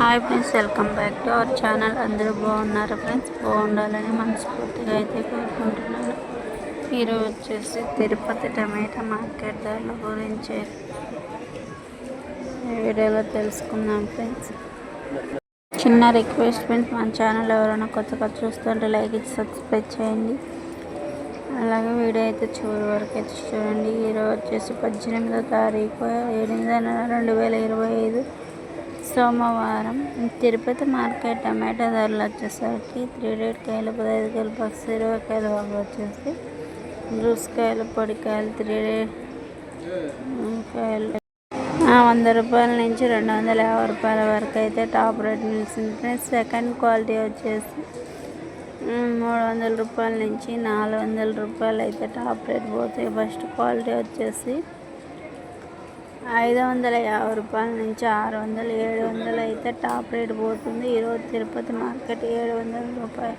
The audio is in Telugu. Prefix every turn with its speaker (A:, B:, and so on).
A: Hi friends welcome back to our channel. అందరూ బాగున్నారు ఫ్రెండ్స్? బాగుండాలని మనస్ఫూర్తిగా అయితే కోరుకుంటున్నాను. ఈరోజు వచ్చేసి తిరుపతి టమాటా మార్కెట్ ధరల గురించి వీడియోలో తెలుసుకుందాం ఫ్రెండ్స్. చిన్న రిక్వెస్ట్ ఫ్రెండ్స్ మన ఛానల్ ఎవరైనా కొత్తగా చూస్తుంటే లైక్ ఇచ్చి సబ్స్క్రైబ్ చేయండి. అలాగే వీడియో అయితే చివరి వరకు అయితే చూడండి. ఈరోజు వచ్చేసి పద్దెనిమిదో తారీఖు ఎనిమిదో నెల రెండు వేల ఇరవై ఐదు సోమవారం తిరుపతి మార్కెట్ టమాటా ధరలు వచ్చేసరికి త్రీ రేట్ కాయలు పదహైదు కాయలు బాక్స్ ఇరవై కాయలు బాగా వచ్చేసి జ్యూస్ కాయలు పొడికాయలు త్రీ రేట్ కాయలు. వంద రూపాయల నుంచి రెండు వందల యాభై రూపాయల వరకు అయితే టాప్ రేట్ నిలిచింది ఫ్రెండ్స్. సెకండ్ క్వాలిటీ వచ్చేసి మూడు వందల రూపాయల నుంచి నాలుగు వందల రూపాయలు అయితే టాప్ రేట్ పోతాయి. ఫస్ట్ క్వాలిటీ వచ్చేసి ఐదు వందల యాభై రూపాయల నుంచి ఆరు వందలు ఏడు వందలు అయితే టాప్ రేట్ పోతుంది ఈరోజు తిరుపతి మార్కెట్ ఏడు వందల రూపాయలు